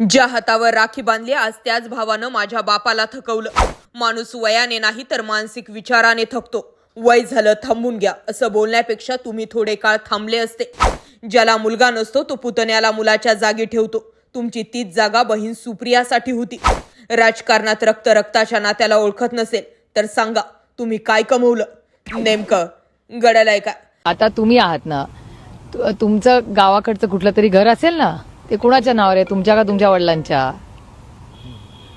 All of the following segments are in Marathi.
ज्या हातावर राखी बांधली आज त्याच भावानं माझ्या बापाला थकवलं. माणूस वयाने नाही तर मानसिक विचाराने थकतो. वय झालं थांबून घ्या. असं बोलण्यापेक्षा तुम्ही थोडे काळ थांबले असते. ज्याला मुलगा नसतो तो पुतण्याला मुलाच्या जागी ठेवतो. तुमची तीच जागा बहीण सुप्रियासाठी होती. राजकारणात रक्त रक्ताच्या नात्याला ओळखत नसेल तर सांगा तुम्ही काय कमवलं? नेमकं गडलाय काय? आता तुम्ही आहात ना तुमचं गावाकडचं कुठलं तरी घर असेल ना ते कुणाच्या नावावर आहे? तुमच्या का तुमच्या वडिलांच्या?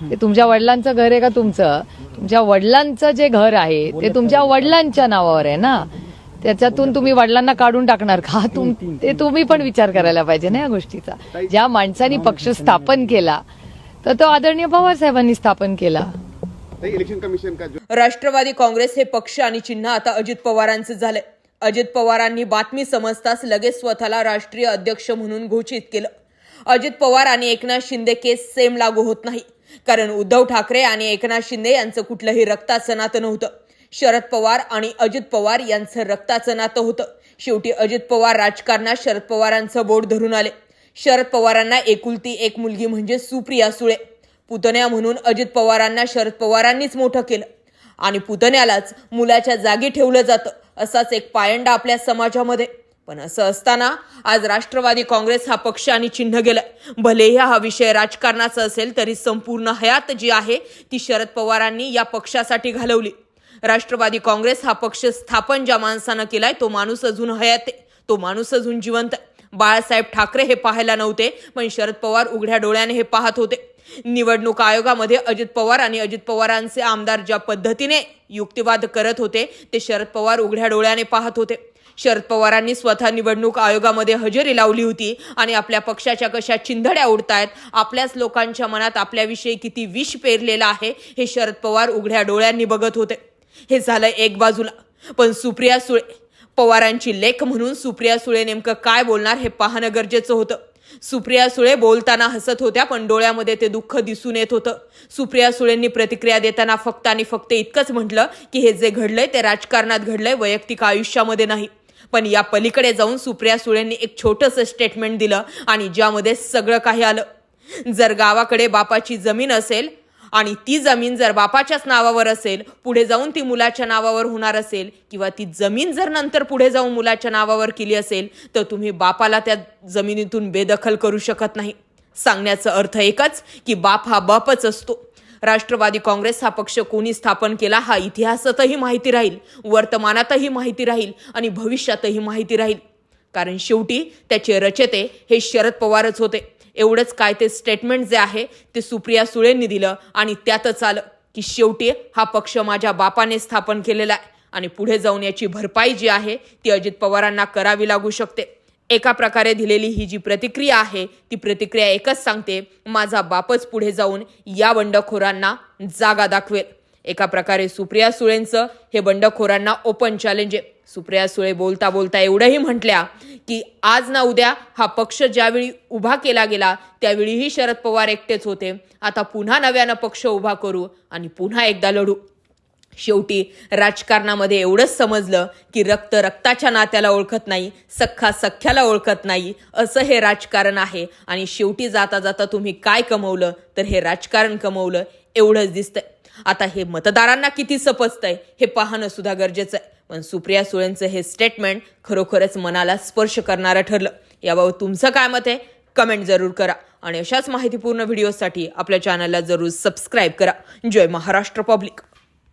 ते तुमच्या वडिलांचं घर आहे का तुमचं? तुमच्या वडिलांचं जे घर आहे ते तुमच्या वडिलांच्या नावावर आहे ना? त्याच्यातून तुम्ही वडिलांना काढून टाकणार का? तुम ते तुम्ही पण विचार करायला पाहिजे ना या गोष्टीचा. ज्या माणसानी पक्ष स्थापन केला तर तो आदरणीय पवार साहेबांनी स्थापन केला. इलेक्शन कमीशन का राष्ट्रवादी काँग्रेस हे पक्ष आणि चिन्ह आता अजित पवारांचं झालंय. अजित पवारांनी बातमी समजताच लगेच स्वतःला राष्ट्रीय अध्यक्ष म्हणून घोषित केलं. अजित पवार आणि एकनाथ शिंदे केस सेम लागू होत नाही. कारण उद्धव ठाकरे आणि एकनाथ शिंदे यांचं कुठलंही रक्ताचं नातं नव्हतं. शरद पवार आणि अजित पवार यांचं रक्ताचं नातं होतं. शेवटी अजित पवार राजकारणात शरद पवारांचं बोट धरून आले. शरद पवारांना एकुलती एक मुलगी म्हणजे सुप्रिया सुळे. पुतण्या म्हणून अजित पवारांना शरद पवारांनीच मोठं केलं. आणि पुतण्यालाच मुलाच्या जागी ठेवलं जातं असाच एक पायंडा आपल्या समाजामध्ये. पण असं असताना आज राष्ट्रवादी काँग्रेस हा पक्ष आणि चिन्ह गेलं भलेही हा विषय राजकारणाचा असेल तरी संपूर्ण हयात जी आहे ती शरद पवारांनी या पक्षासाठी घालवली. राष्ट्रवादी काँग्रेस हा पक्ष स्थापन ज्या माणसानं केलाय तो माणूस अजून हयात तो माणूस अजून जिवंत बाळासाहेब ठाकरे हे पाहायला नव्हते पण शरद पवार उघड्या डोळ्याने हे पाहत होते. निवडणूक आयोगामध्ये अजित पवार आणि अजित पवारांचे आमदार ज्या पद्धतीने युक्तिवाद करत होते ते शरद पवार उघड्या डोळ्याने पाहत होते. शरद पवारांनी स्वतः निवडणूक आयोगामध्ये हजेरी लावली होती आणि आपल्या पक्षाच्या कशा चिंधड्या उडतायत आपल्याच लोकांच्या मनात आपल्याविषयी किती विष पेरलेलं आहे हे शरद पवार उघड्या डोळ्यांनी बघत होते. हे झालं एक बाजूला. पण सुप्रिया सुळे पवारांची लेख म्हणून सुप्रिया सुळे नेमकं काय बोलणार हे पाहणं गरजेचं होतं. सुप्रिया सुळे बोलताना हसत होत्या पण डोळ्यामध्ये ते दुःख दिसून येत होतं. सुप्रिया सुळेंनी प्रतिक्रिया देताना फक्त आणि फक्त इतकंच म्हटलं की हे जे घडलंय ते राजकारणात घडलंय वैयक्तिक आयुष्यामध्ये नाही. पण या पलीकडे जाऊन सुप्रिया सुळेंनी एक छोटंसं स्टेटमेंट दिलं आणि ज्यामध्ये सगळं काही आलं. जर गावाकडे बापाची जमीन असेल आणि ती जमीन जर बापाच्याच नावावर असेल पुढे जाऊन ती मुलाच्या नावावर होणार असेल किंवा ती जमीन जर नंतर पुढे जाऊन मुलाच्या नावावर केली असेल तर तुम्ही बापाला त्या जमिनीतून बेदखल करू शकत नाही. सांगण्याचा अर्थ एकच की बाप हा बापच असतो. राष्ट्रवादी काँग्रेस हा पक्ष कोणी स्थापन केला हा इतिहासातही माहिती राहील वर्तमानातही माहिती राहील आणि भविष्यातही माहिती राहील. कारण शेवटी त्याचे रचते हे शरद पवारच होते. एवढंच काय ते स्टेटमेंट जे आहे ते सुप्रिया सुळेंनी दिलं आणि त्यातच आलं की शेवटी हा पक्ष माझ्या बापाने स्थापन केलेला आहे आणि पुढे जाऊन याची भरपाई जी आहे ती अजित पवारांना करावी लागू शकते. एका प्रकारे दिलेली ही जी प्रतिक्रिया आहे ती प्रतिक्रिया एकच सांगते माझा बापच पुढे जाऊन या बंडखोरांना जागा दाखवेल. एका प्रकारे सुप्रिया सुळेंचं हे बंडखोरांना ओपन चॅलेंज आहे. सुप्रिया सुळे बोलता बोलता एवढंही म्हटल्या की आज ना उद्या हा पक्ष ज्यावेळी उभा केला गेला त्यावेळीही शरद पवार एकटेच होते. आता पुन्हा नव्यानं पक्ष उभा करू आणि पुन्हा एकदा लढू. शेवटी राजकारणामध्ये एवढंच समजलं की रक्त रक्ताच्या नात्याला ओळखत नाही सख्खा सख्ख्याला ओळखत नाही असं हे राजकारण आहे. आणि शेवटी जाता जाता तुम्ही काय कमवलं? तर हे राजकारण कमवलं. एवढंच दिसतंय. आता हे मतदारांना किती सपजतंय हे पाहणं सुद्धा गरजेचं आहे. पण सुप्रिया सुळेंचं हे स्टेटमेंट खरोखरच मनाला स्पर्श करणारं ठरलं. याबाबत तुमचं काय मत आहे? कमेंट जरूर करा. आणि अशाच माहितीपूर्ण व्हिडिओसाठी आपल्या चॅनलला जरूर सबस्क्राईब करा. जय महाराष्ट्र पब्लिक